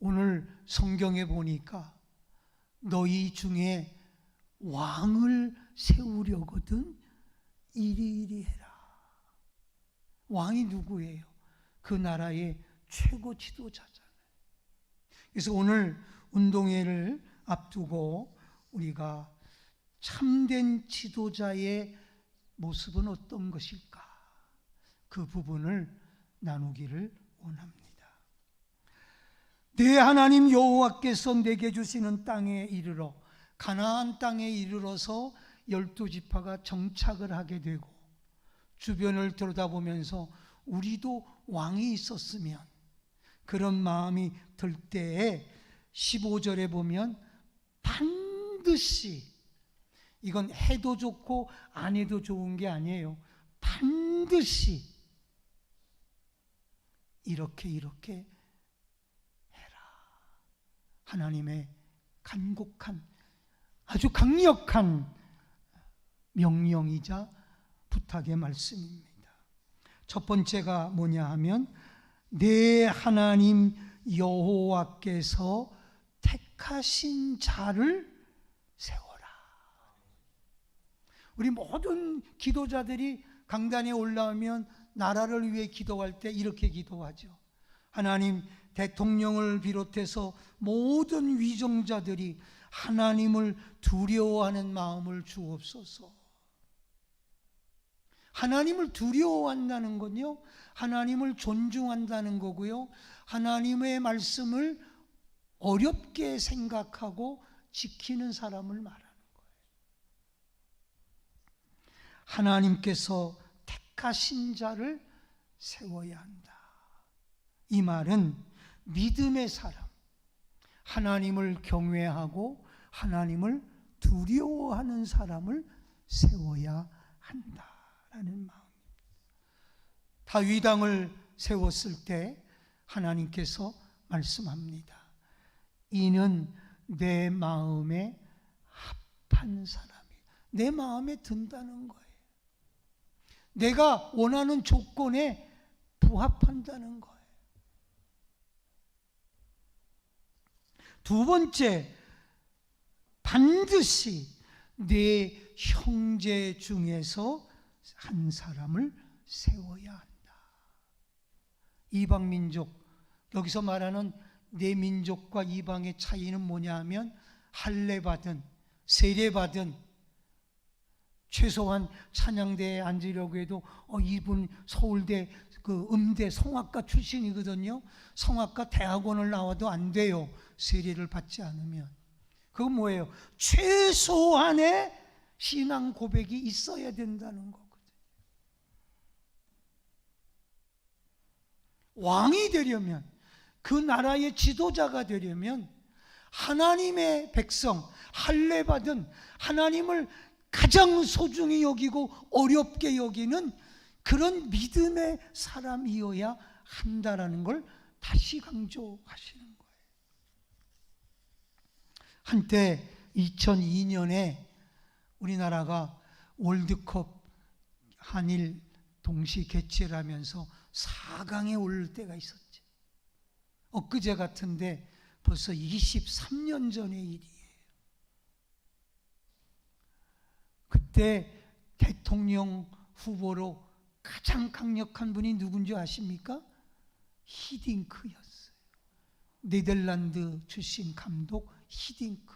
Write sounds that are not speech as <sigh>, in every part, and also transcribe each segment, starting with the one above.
오늘 성경에 보니까 너희 중에 왕을 세우려거든 이리 이리 해라. 왕이 누구예요? 그 나라의 최고 지도자잖아요. 그래서 오늘 운동회를 앞두고 우리가 참된 지도자의 모습은 어떤 것일까? 그 부분을 나누기를 원합니다. 내 하나님 여호와께서 내게 주시는 땅에 이르러 가나안 땅에 이르러서 열두 지파가 정착을 하게 되고 주변을 들여다보면서 우리도 왕이 있었으면 그런 마음이 들 때에 15절에 보면 반드시 이건 해도 좋고 안 해도 좋은 게 아니에요. 반드시 이렇게 이렇게. 하나님의 간곡한 아주 강력한 명령이자 부탁의 말씀입니다. 첫 번째가 뭐냐 하면 내 하나님 여호와께서 택하신 자를 세워라. 우리 모든 기도자들이 강단에 올라오면 나라를 위해 기도할 때 이렇게 기도하죠. 하나님 대통령을 비롯해서 모든 위정자들이 하나님을 두려워하는 마음을 주옵소서. 하나님을 두려워한다는 건요, 하나님을 존중한다는 거고요, 하나님의 말씀을 어렵게 생각하고 지키는 사람을 말하는 거예요. 하나님께서 택하신 자를 세워야 한다. 이 말은 믿음의 사람, 하나님을 경외하고 하나님을 두려워하는 사람을 세워야 한다라는 마음입니다. 다윗 왕을 세웠을 때 하나님께서 말씀합니다. 이는 내 마음에 합한 사람이 내 마음에 든다는 거예요. 내가 원하는 조건에 부합한다는 거예요. 두 번째, 반드시 내 형제 중에서 한 사람을 세워야 한다. 이방 민족, 여기서 말하는 내 민족과 이방의 차이는 뭐냐 하면 할례 받은, 세례 받은, 최소한 찬양대에 앉으려고 해도 어, 이분 서울대 그 음대 성악가 출신이거든요. 성악가 대학원을 나와도 안 돼요. 세례를 받지 않으면. 그건 뭐예요? 최소한의 신앙 고백이 있어야 된다는 거거든요. 왕이 되려면 그 나라의 지도자가 되려면 하나님의 백성 할례 받은 하나님을 가장 소중히 여기고 어렵게 여기는 그런 믿음의 사람이어야 한다라는 걸 다시 강조하시는 거예요. 한때 2002년에 우리나라가 월드컵 한일 동시 개최를 하면서 4강에 오를 때가 있었죠. 엊그제 같은데 벌써 23년 전의 일이에요. 그때 대통령 후보로 가장 강력한 분이 누군지 아십니까? 히딩크였어요. 네덜란드 출신 감독 히딩크.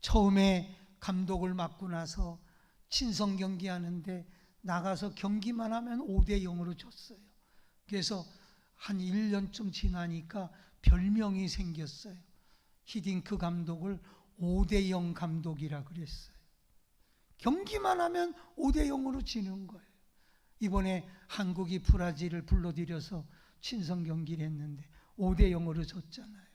처음에 감독을 맡고 나서 친선 경기 하는데 나가서 경기만 하면 5대 0으로 졌어요. 그래서 한 1년쯤 지나니까 별명이 생겼어요. 히딩크 감독을 5대 0 감독이라 그랬어요. 경기만 하면 5대 0으로 지는 거예요. 이번에 한국이 브라질을 불러들여서 친선 경기를 했는데 5대 0으로 졌잖아요.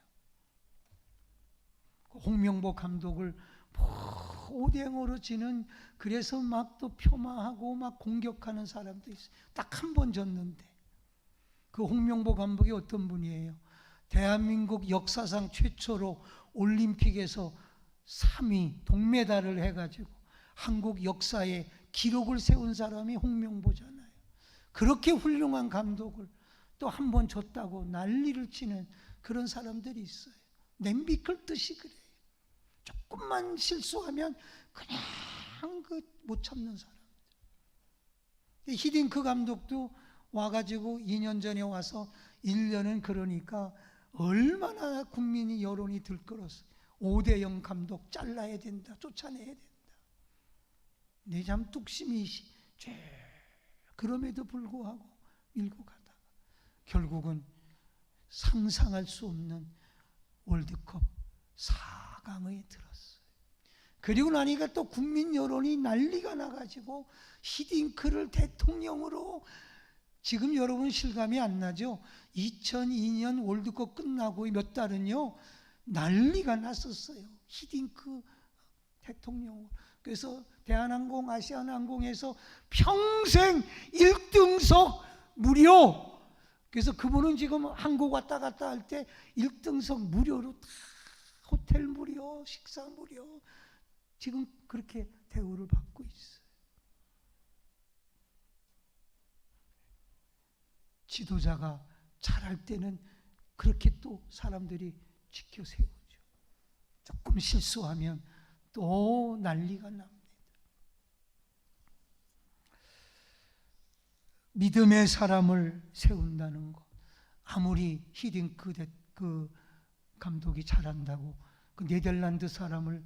홍명보 감독을 5대 0으로 지는 그래서 막또 폄하하고 막 공격하는 사람도 있어요. 딱 한 번 졌는데 그 홍명보 감독이 어떤 분이에요? 대한민국 역사상 최초로 올림픽에서 3위 동메달을 해가지고 한국 역사에 기록을 세운 사람이 홍명보잖아요. 그렇게 훌륭한 감독을 또 한번 졌다고 난리를 치는 그런 사람들이 있어요. 냄비 긁듯이 그래요. 조금만 실수하면 그냥 그 못 참는 사람. 히딩크 감독도 와가지고 2년 전에 와서 1년은 그러니까 얼마나 국민이 여론이 들끓었어요. 5대0 감독 잘라야 된다. 쫓아내야 된다. 내참 뚝심이 쫙 그럼에도 불구하고 밀고 가다가 결국은 상상할 수 없는 월드컵 4강에 들었어요. 그리고 나니까 또 국민 여론이 난리가 나가지고 히딩크를 대통령으로 지금 여러분 실감이 안 나죠? 2002년 월드컵 끝나고 몇 달은요 난리가 났었어요. 히딩크 대통령. 그래서 대한항공, 아시아나항공에서 평생 1등석 무료. 그래서 그분은 지금 한국 왔다 갔다 할 때 1등석 무료로 다 호텔 무료, 식사 무료. 지금 그렇게 대우를 받고 있어요. 지도자가 잘할 때는 그렇게 또 사람들이 지켜 세우죠. 조금 실수하면 또 난리가 납니다. 믿음의 사람을 세운다는 것. 아무리 히딩크 대- 그 감독이 잘한다고 그 네덜란드 사람을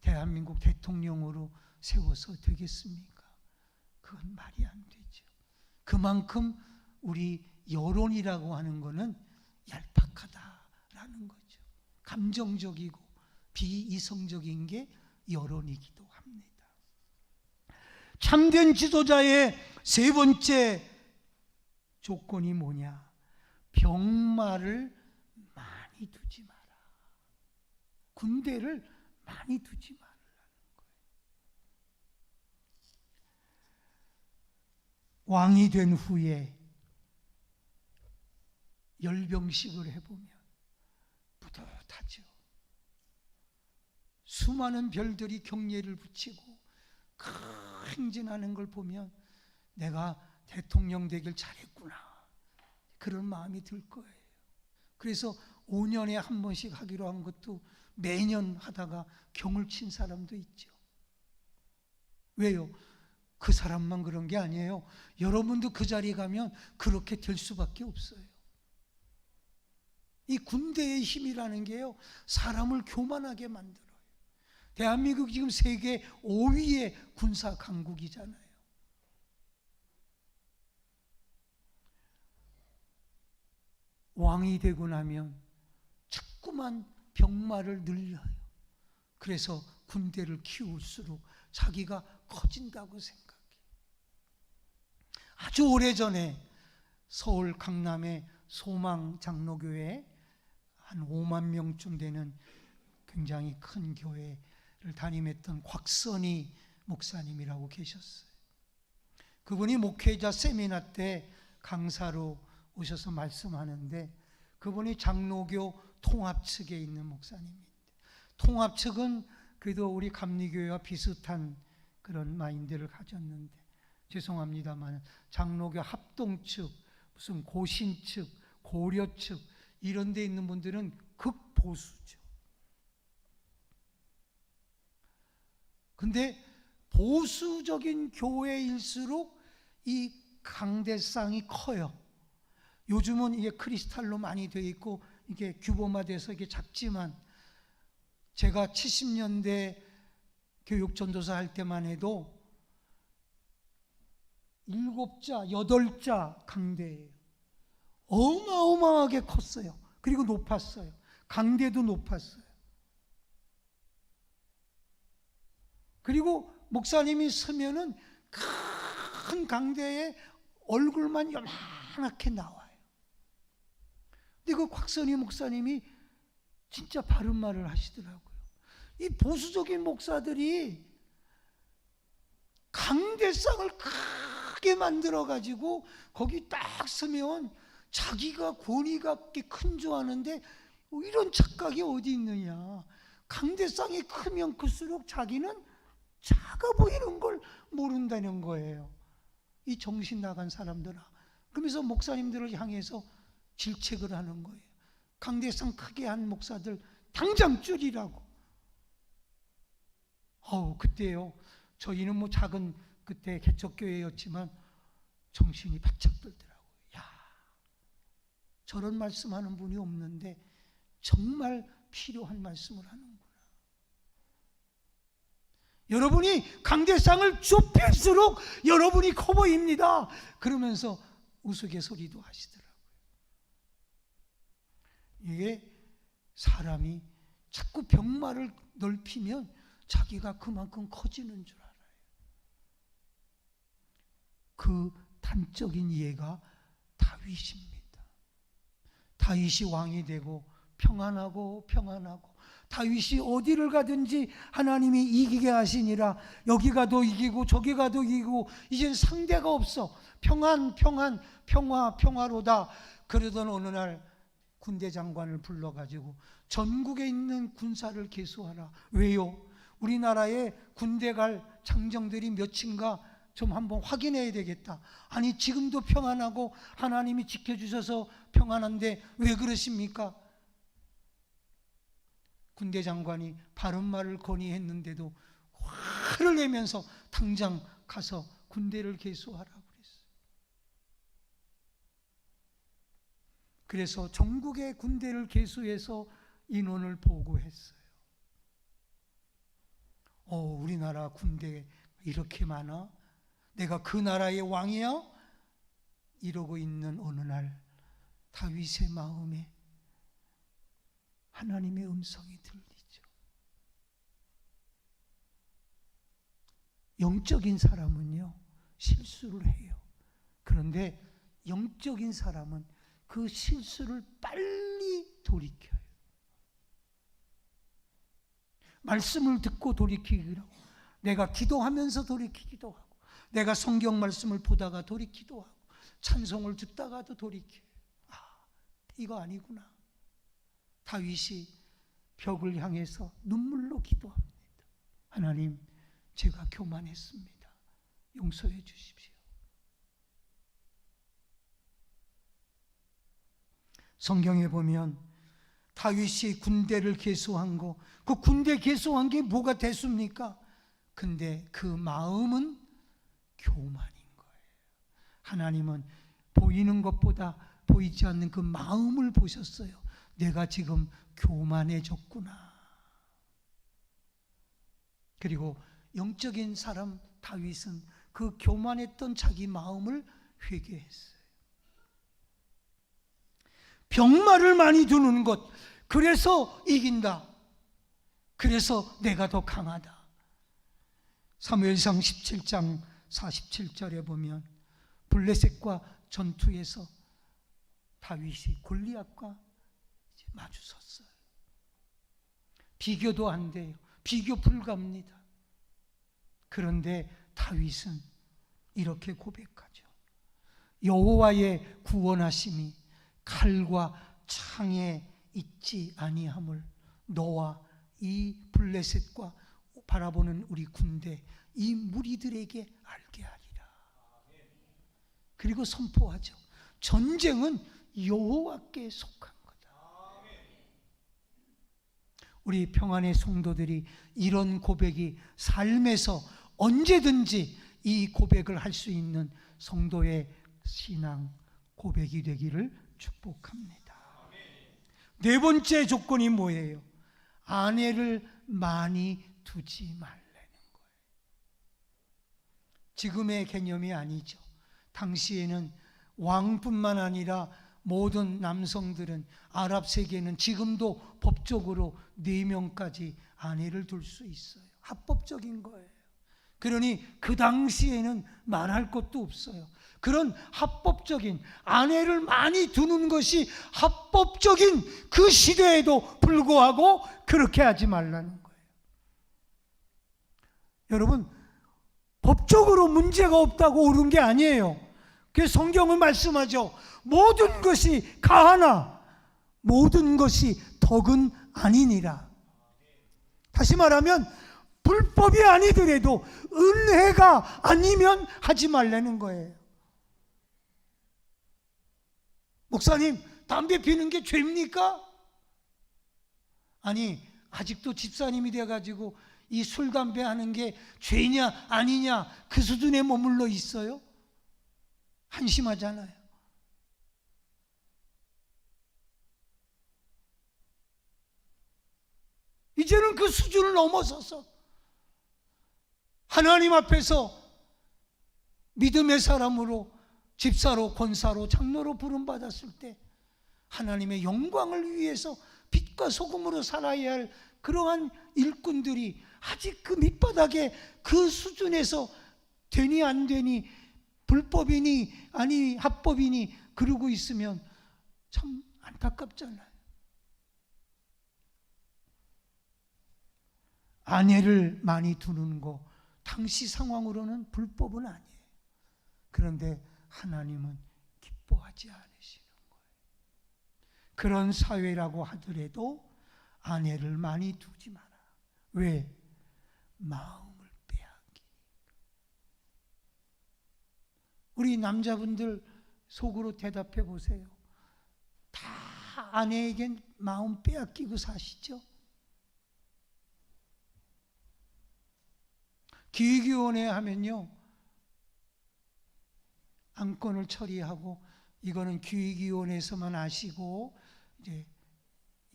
대한민국 대통령으로 세워서 되겠습니까? 그건 말이 안 되죠. 그만큼 우리 여론이라고 하는 것은 얄팍하다라는 거죠. 감정적이고 비이성적인 게 여론이기도 합니다. 참된 지도자의 세 번째 조건이 뭐냐? 병마를 많이 두지 마라. 군대를 많이 두지 말라는 거예요. 왕이 된 후에 열병식을 해보면 뿌듯하죠. 수많은 별들이 경례를 붙이고 그 행진하는 걸 보면 내가 대통령 되길 잘했구나. 그런 마음이 들 거예요. 그래서 5년에 한 번씩 하기로 한 것도 매년 하다가 경을 친 사람도 있죠. 왜요? 그 사람만 그런 게 아니에요. 여러분도 그 자리에 가면 그렇게 될 수밖에 없어요. 이 군대의 힘이라는 게요, 사람을 교만하게 만들어요. 대한민국 지금 세계 5위의 군사 강국이잖아요. 왕이 되고 나면 자꾸만 병마를 늘려요. 그래서 군대를 키울수록 자기가 커진다고 생각해요. 아주 오래전에 서울 강남의 소망 장로교회 한 5만 명쯤 되는 굉장히 큰 교회를 담임했던 곽선희 목사님이라고 계셨어요. 그분이 목회자 세미나 때 강사로 오셔서 말씀하는데 그분이 장로교 통합 측에 있는 목사님인데 통합 측은 그래도 우리 감리교회와 비슷한 그런 마인드를 가졌는데 죄송합니다만 장로교 합동 측 무슨 고신 측 고려 측 이런 데 있는 분들은 극보수죠. 근데 보수적인 교회일수록 이 강대상이 커요. 요즘은 이게 크리스탈로 많이 되어 있고 이게 규범화돼서 이게 작지만 제가 70년대 교육 전도사 할 때만 해도 일곱 자, 여덟 자 강대예요. 어마어마하게 컸어요. 그리고 높았어요. 강대도 높았어요. 그리고 목사님이 서면은 큰 강대에 얼굴만 요만하게 나와요. 근데 그 곽선희 목사님이 진짜 바른 말을 하시더라고요. 이 보수적인 목사들이 강대상을 크게 만들어 가지고 거기 딱 서면 자기가 권위가 큰줄 아는데 이런 착각이 어디 있느냐. 강대상이 크면 클수록 자기는 작아 보이는 걸 모른다는 거예요. 이 정신 나간 사람들아. 그러면서 목사님들을 향해서 질책을 하는 거예요. 강대상 크게 한 목사들 당장 줄이라고. 어우 그때요. 저희는 뭐 작은 그때 개척교회였지만 정신이 바짝 들더라고요. 야 저런 말씀하는 분이 없는데 정말 필요한 말씀을 하는구나. 여러분이 강대상을 좁힐수록 여러분이 커 보입니다. 그러면서 우스갯소리도 하시더라고요. 이게 사람이 자꾸 병마를 넓히면 자기가 그만큼 커지는 줄 알아요. 그 단적인 예가 다윗입니다. 다윗이 왕이 되고 평안하고 평안하고 다윗이 어디를 가든지 하나님이 이기게 하시니라 여기 가도 이기고 저기 가도 이기고 이젠 상대가 없어 평안 평안 평화 평화로다 그러던 어느 날 군대 장관을 불러가지고 전국에 있는 군사를 개수하라 왜요? 우리나라에 군대 갈 장정들이 몇인가 좀 한번 확인해야 되겠다. 아니 지금도 평안하고 하나님이 지켜주셔서 평안한데 왜 그러십니까? 군대 장관이 바른 말을 건의했는데도 화를 내면서 당장 가서 군대를 개수하라 그랬어요. 그래서 전국의 군대를 개수해서 인원을 보고했어요. 어, 우리나라 군대 이렇게 많아? 내가 그 나라의 왕이야? 이러고 있는 어느 날 다윗의 마음에 하나님의 음성이 들리죠. 영적인 사람은요, 실수를 해요. 그런데 영적인 사람은 그 실수를 빨리 돌이켜요. 말씀을 듣고 돌이키기로 하고, 내가 기도하면서 돌이키기도 하고, 내가 성경 말씀을 보다가 돌이키도 하고, 찬송을 듣다가도 돌이켜요. 아, 이거 아니구나. 다윗이 벽을 향해서 눈물로 기도합니다. 하나님, 제가 교만했습니다. 용서해 주십시오. 성경에 보면 다윗이 군대를 개수한 거, 그 군대 개수한 게 뭐가 됐습니까? 근데 그 마음은 교만인 거예요. 하나님은 보이는 것보다 보이지 않는 그 마음을 보셨어요. 내가 지금 교만해졌구나. 그리고 영적인 사람 다윗은 그 교만했던 자기 마음을 회개했어요. 병마를 많이 두는 것, 그래서 이긴다. 그래서 내가 더 강하다. 사무엘상 17장 47절에 보면 블레셋과 전투에서 다윗이 골리앗과 마주 섰어요. 비교도 안 돼요. 비교 불가합니다. 그런데 다윗은 이렇게 고백하죠. 여호와의 구원하심이 칼과 창에 있지 아니함을 너와 이 블레셋과 바라보는 우리 군대 이 무리들에게 알게 하리라. 그리고 선포하죠. 전쟁은 여호와께 속한 거다. 우리 평안의 성도들이 이런 고백이 삶에서 언제든지 이 고백을 할 수 있는 성도의 신앙 고백이 되기를 축복합니다. 네 번째 조건이 뭐예요? 아내를 많이 두지 말라는 거예요. 지금의 개념이 아니죠. 당시에는 왕뿐만 아니라 모든 남성들은 아랍 세계는 지금도 법적으로 네 명까지 아내를 둘 수 있어요. 합법적인 거예요. 그러니 그 당시에는 말할 것도 없어요. 그런 합법적인 아내를 많이 두는 것이 합법적인 그 시대에도 불구하고 그렇게 하지 말라는 거예요. 여러분, 법적으로 문제가 없다고 옳은 게 아니에요. 그 성경은 말씀하죠. 모든 것이 가하나 모든 것이 덕은 아니니라. 다시 말하면 불법이 아니더라도 은혜가 아니면 하지 말라는 거예요. 목사님, 담배 피는 게 죄입니까? 아니 아직도 집사님이 돼가지고 이 술 담배 하는 게 죄냐 아니냐 그 수준에 머물러 있어요. 한심하잖아요. 이제는 그 수준을 넘어서서 하나님 앞에서 믿음의 사람으로 집사로 권사로 장로로 부름 받았을 때 하나님의 영광을 위해서 빛과 소금으로 살아야 할 그러한 일꾼들이 아직 그 밑바닥에 그 수준에서 되니 안 되니 불법이니 아니 합법이니 그러고 있으면 참 안타깝잖아요. 아내를 많이 두는 거 당시 상황으로는 불법은 아니에요. 그런데 하나님은 기뻐하지 않으시는 거예요. 그런 사회라고 하더라도 아내를 많이 두지 마라. 왜? 마음을 빼앗기니까. 우리 남자분들 속으로 대답해 보세요. 다 아내에겐 마음 빼앗기고 사시죠? 기획위원회 하면요. 안건을 처리하고 이거는 기획위원회에서만 아시고 이제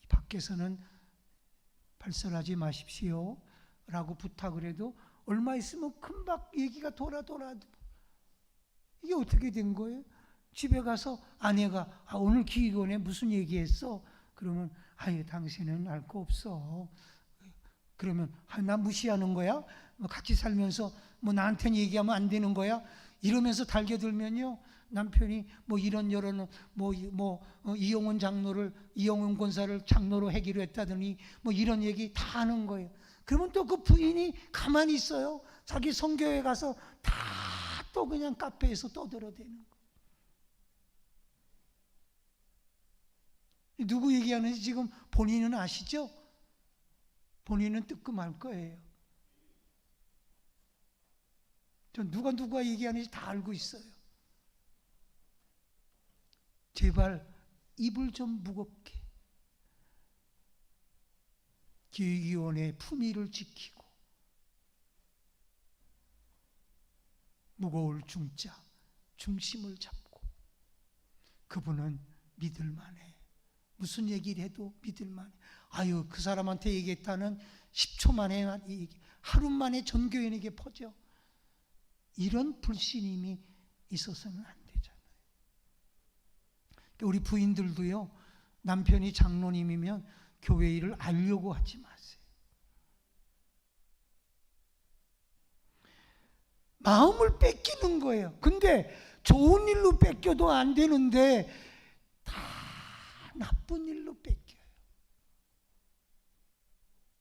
밖에서는 발설하지 마십시오. 라고 부탁을 해도 얼마 있으면 금방 얘기가 돌아 돌아 이게 어떻게 된 거예요? 집에 가서 아내가 아, 오늘 기획위원회 무슨 얘기했어? 그러면 아예 당신은 알 거 없어. 그러면 아, 나 무시하는 거야? 뭐 같이 살면서 뭐 나한테는 얘기하면 안 되는 거야? 이러면서 달겨들면요 남편이 뭐 이런 여런 뭐뭐 어, 이용훈 장로를 이용훈 권사를 장로로 하기로 했다더니 뭐 이런 얘기 다 하는 거예요. 그러면 또 그 부인이 가만히 있어요. 자기 성교회 가서 다 또 그냥 카페에서 떠들어대는 거예요. 누구 얘기하는지 지금 본인은 아시죠? 본인은 뜨끔할 거예요. 전 누가 누가 얘기하는지 다 알고 있어요. 제발 입을 좀 무겁게 기획위원회의 품위를 지키고 무거울 중자 중심을 잡고 그분은 믿을만해. 무슨 얘기를 해도 믿을만해. 아유 그 사람한테 얘기했다는 10초 만에 하루 만에 전교인에게 퍼져. 이런 불신임이 있어서는 안 되잖아요. 우리 부인들도요, 남편이 장로님이면 교회 일을 알려고 하지 마세요. 마음을 뺏기는 거예요. 근데 좋은 일로 뺏겨도 안 되는데 다 나쁜 일로 뺏겨요.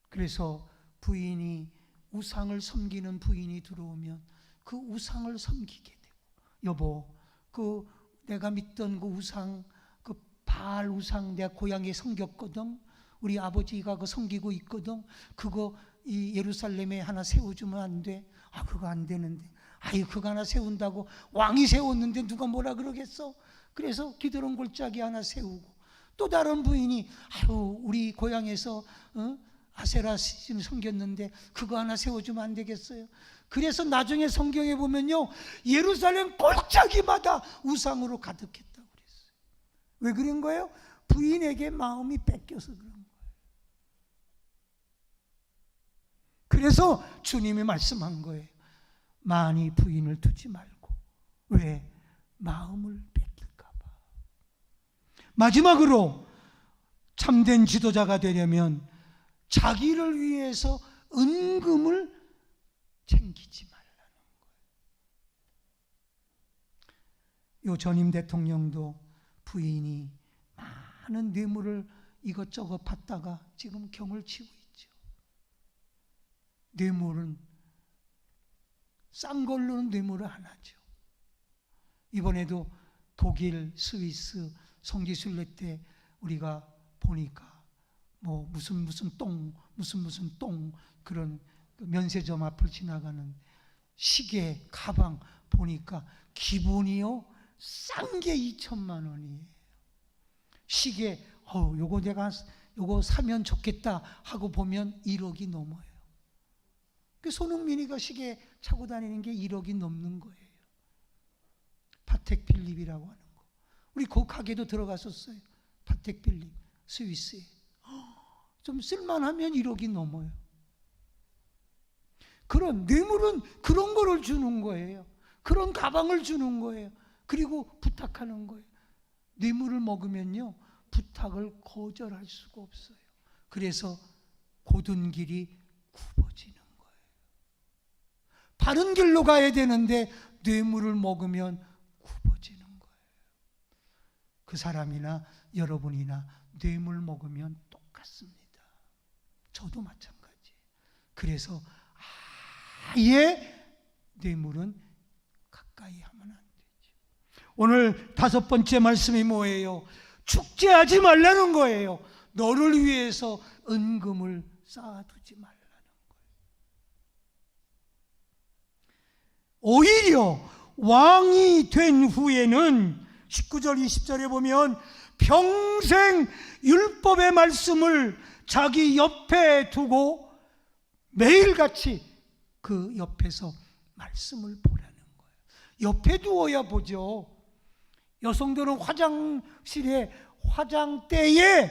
그래서 부인이 우상을 섬기는 부인이 들어오면 그 우상을 섬기게 되고 여보 그 내가 믿던 그 우상 그 바알 우상 내가 고향에 섬겼거든 우리 아버지가 그 섬기고 있거든 그거 이 예루살렘에 하나 세워주면 안 돼? 아 그거 안 되는데 아유 그거 하나 세운다고 왕이 세웠는데 누가 뭐라 그러겠어? 그래서 기드론 골짜기 하나 세우고 또 다른 부인이 아유 우리 고향에서 어? 아세라 신을 섬겼는데 그거 하나 세워주면 안 되겠어요? 그래서 나중에 성경에 보면요 예루살렘 골짜기마다 우상으로 가득했다고 그랬어요. 왜 그런 거예요? 부인에게 마음이 뺏겨서 그런 거예요. 그래서 주님이 말씀한 거예요. 많이 부인을 두지 말고 왜 마음을 뺏길까 봐. 마지막으로 참된 지도자가 되려면 자기를 위해서 은금을 챙기지 말라는 거예요. 요 전임 대통령도 부인이 많은 뇌물을 이것저것 받다가 지금 경을 치고. 뇌물은 싼 걸로는 뇌물을 안 하죠. 이번에도 독일, 스위스 성지순례 때 우리가 보니까 뭐 무슨 무슨 똥, 무슨 무슨 똥 그런 그 면세점 앞을 지나가는 시계, 가방 보니까 기본이요 싼 게 2천만 원이에요. 시계 어 요거 내가 요거 사면 좋겠다 하고 보면 1억이 넘어요. 그 손흥민이가 시계 차고 다니는 게 1억이 넘는 거예요. 파텍 필립이라고 하는 거. 우리 그 가게도 들어갔었어요. 파텍 필립 스위스에. <gasps> 좀 쓸만하면 1억이 넘어요. 그런 뇌물은 그런 거를 주는 거예요. 그런 가방을 주는 거예요. 그리고 부탁하는 거예요. 뇌물을 먹으면요. 부탁을 거절할 수가 없어요. 그래서 고든 길이 굽어지는. 바른 길로 가야 되는데 뇌물을 먹으면 굽어지는 거예요. 그 사람이나 여러분이나 뇌물 먹으면 똑같습니다. 저도 마찬가지. 그래서 아예 뇌물은 가까이 하면 안 되죠. 오늘 다섯 번째 말씀이 뭐예요? 축제하지 말라는 거예요. 너를 위해서 은금을 쌓아두지 말라는 거예요. 오히려 왕이 된 후에는 19절 20절에 보면 평생 율법의 말씀을 자기 옆에 두고 매일같이 그 옆에서 말씀을 보라는 거예요. 옆에 두어야 보죠. 여성들은 화장실에 화장대에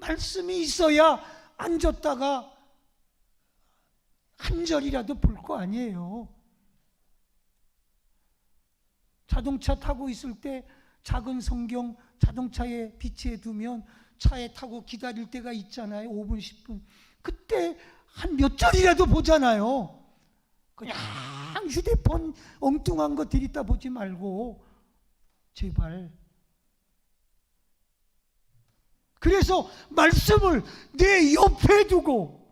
말씀이 있어야 앉았다가 한 절이라도 볼 거 아니에요. 자동차 타고 있을 때 작은 성경 자동차에 비치해 두면 차에 타고 기다릴 때가 있잖아요. 5분, 10분. 그때 한 몇 절이라도 보잖아요. 그냥 휴대폰 엉뚱한 거 들이다 보지 말고 제발. 그래서 말씀을 내 옆에 두고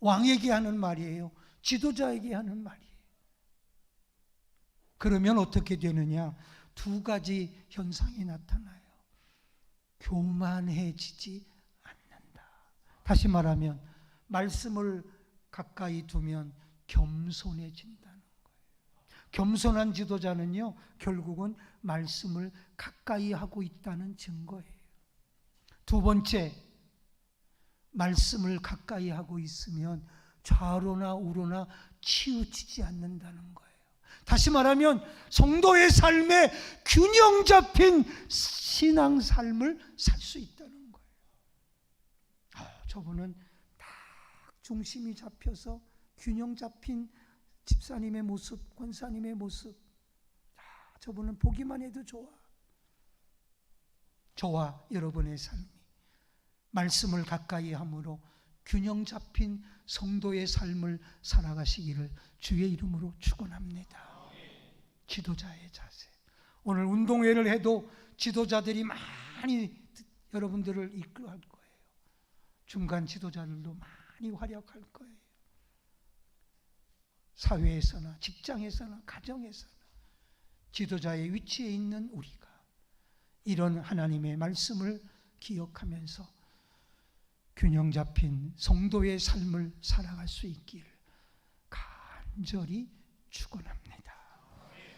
왕에게 하는 말이에요. 지도자에게 하는 말이에요. 그러면 어떻게 되느냐? 두 가지 현상이 나타나요. 교만해지지 않는다. 다시 말하면 말씀을 가까이 두면 겸손해진다는 거예요. 겸손한 지도자는요, 결국은 말씀을 가까이 하고 있다는 증거예요. 두 번째, 말씀을 가까이 하고 있으면 좌로나 우로나 치우치지 않는다는 거예요. 다시 말하면 성도의 삶에 균형 잡힌 신앙 삶을 살 수 있다는 거예요. 아, 저분은 딱 중심이 잡혀서 균형 잡힌 집사님의 모습, 권사님의 모습. 아, 저분은 보기만 해도 좋아. 저와 여러분의 삶이 말씀을 가까이 함으로 균형 잡힌 성도의 삶을 살아가시기를 주의 이름으로 축원합니다. 지도자의 자세. 오늘 운동회를 해도 지도자들이 많이 여러분들을 이끌어갈 거예요. 중간 지도자들도 많이 활약할 거예요. 사회에서나 직장에서나 가정에서나 지도자의 위치에 있는 우리가 이런 하나님의 말씀을 기억하면서 균형 잡힌 성도의 삶을 살아갈 수 있기를 간절히 축원합니다.